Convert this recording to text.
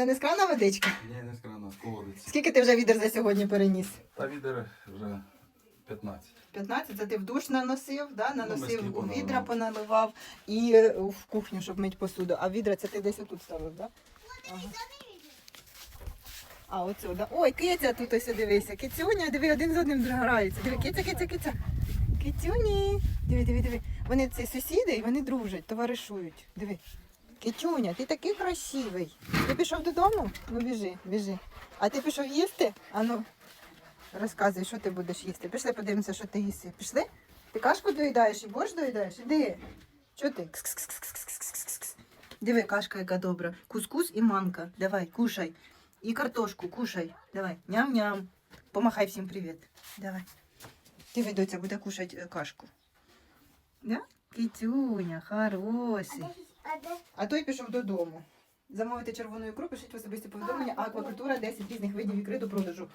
Це не з крана водичка? Ні, не з крана, з колодиці. Скільки ти вже відер за сьогодні переніс? Та відер вже 15. 15, це ти в душ наносив, да? наносив миски у відра, поналивав і е, в кухню, щоб мити посуду. А відра це ти десь отут ставив, так? Да? Ага. А, оцю, да. Ой, киця тут ось дивися. Кицюня, диви, один з одним граються. Диви, киця, киця, киця. Кицюні. Диви, диви, диви. Вони ці сусіди і вони дружать, товаришують. Диви. Кицюня, ти такий красивий. Ти пішов додому? Ну біжи, біжи. А ти пішов їсти? А ну, розказуй, що ти будеш їсти. Пішли подивимося, що ти їси. Пішли? Ти кашку доїдаєш і борщ доїдаєш? Іди. Що ти? Диви, кашка яка добра. Кускус і манка. Давай, кушай. І картошку, кушай. Давай. Ням-ням. Помахай всім привіт. Давай. Диви, доця буде кушати е, кашку. Да? Китюня, хороший. А той пішов додому. Замовити червону ікру, пишіть в особисті повідомлення, аквакультура 10 різних видів ікри до продажу.